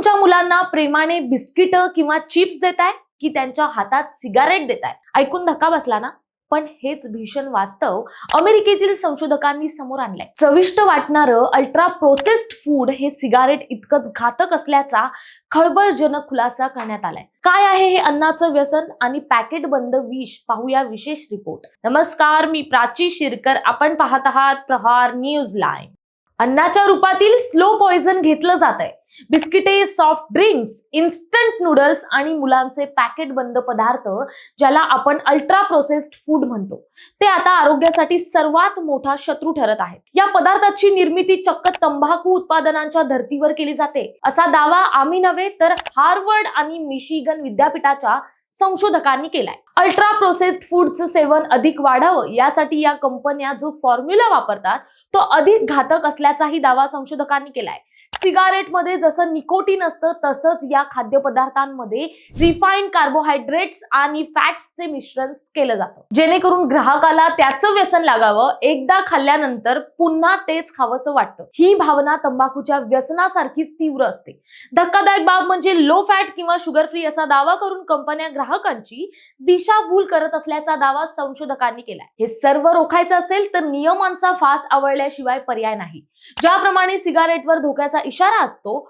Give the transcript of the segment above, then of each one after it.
तुमच्या मुलांना प्रेमाने बिस्किट किंवा चिप्स देताय की त्यांच्या हातात सिगारेट देताय? ऐकून धक्का बसला ना? पण हेच भीषण वास्तव अमेरिकेतील संशोधकांनी समोर आणलंय. चविष्ट वाटणारं अल्ट्रा प्रोसेस्ड फूड हे सिगारेट इतकंच घातक असल्याचा खळबळजनक खुलासा करण्यात आलाय. काय आहे हे अन्नाचं व्यसन? आणि पॅकेट बंद विष? पाहूया विशेष रिपोर्ट नमस्कार मी प्राची शिरकर. आपण पाहत आहात प्रहार न्यूज लाईन अन्नाच्या रूपातील स्लो पॉइझन घेतलं जात आहे बिस्किटे सॉफ्ट ड्रिंक्स इन्स्टंट नूडल्स आणि मुलांचे पॅकेट बंद पदार्थ ज्याला आपण अल्ट्रा प्रोसेस्ड फूड म्हणतो. ते आता आरोग्यासाठी सर्वात मोठा शत्रू ठरत आहेत. या पदार्थाची निर्मिती चक्क तंबाखू उत्पादनांच्या धर्तीवर केली जाते. असा दावा आम्ही नव्हे तर हार्वर्ड आणि मिशिगन विद्यापीठाच्या संशोधकांनी केलाय. अल्ट्रा प्रोसेस्ड फूडचं सेवन अधिक वाढावं यासाठी या कंपन्या जो फॉर्म्युला वापरतात तो अधिक घातक असल्याचाही दावा संशोधकांनी केलाय. सिगारेटमध्ये जसं निकोटीन असतं तसंच या खाद्यपदार्थांमध्ये रिफाईंड कार्बोहायड्रेट्स आणि फॅट्सचे मिश्रण केलं जातं. जेणेकरून ग्राहकाला त्याचं व्यसन लागावं एकदा खाल्ल्यानंतर पुन्हा तेच खावंसं वाटतं. ही भावना तंबाखूच्या व्यसनासारखीच तीव्र असते. धक्कादायक बाब म्हणजे लो फॅट किंवा शुगर फ्री असा दावा करून कंपन्या ग्राहकांची दिशाभूल करत असल्याचा दावा संशोधकांनी केलाय. हे सर्व रोखायचं असेल तर नियमांचा फास आवडल्याशिवाय पर्याय नाही. ज्याप्रमाणे सिगारेटवर धोक्याचा इशारा असतो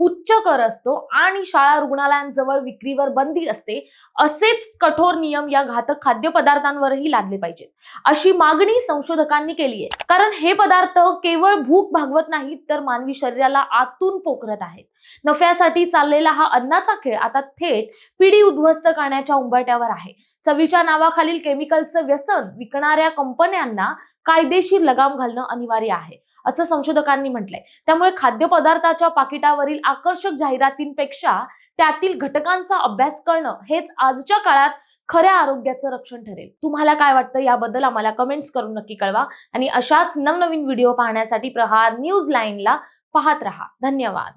उच्च कर असतो आणि शाळा रुग्णालयांजवळ विक्रीवर बंदी असते असेच कठोर नियम या घातक खाद्यपदार्थांवरही लादले पाहिजेत. अशी मागणी संशोधकांनी केली आहे. कारण हे पदार्थ केवळ भूक भागवत नाहीत तर मानवी शरीराला आतून पोखरत आहेत. नफ्यासाठी चाललेला हा अन्नाचा खेळ आता थेट पिढी उद्ध्वस्त करण्याच्या उंबरट्यावर आहे. चवीच्या नावाखालील केमिकलचं व्यसन विकणाऱ्या कंपन्यांना कायदेशीर लगाम घालणं अनिवार्य आहे असं संशोधकांनी म्हटलंय. त्यामुळे खाद्यपदार्थाच्या पाकिटावरील आकर्षक जाहिरातींपेक्षा त्यातील घटकांचा अभ्यास करणं हेच आजच्या काळात खऱ्या आरोग्याचं रक्षण ठरेल. तुम्हाला काय वाटतं याबद्दल आम्हाला कमेंट्स करून नक्की कळवा. आणि अशाच नवनवीन व्हिडिओ पाहण्यासाठी प्रहार न्यूज लाईनला पाहत राहा. धन्यवाद.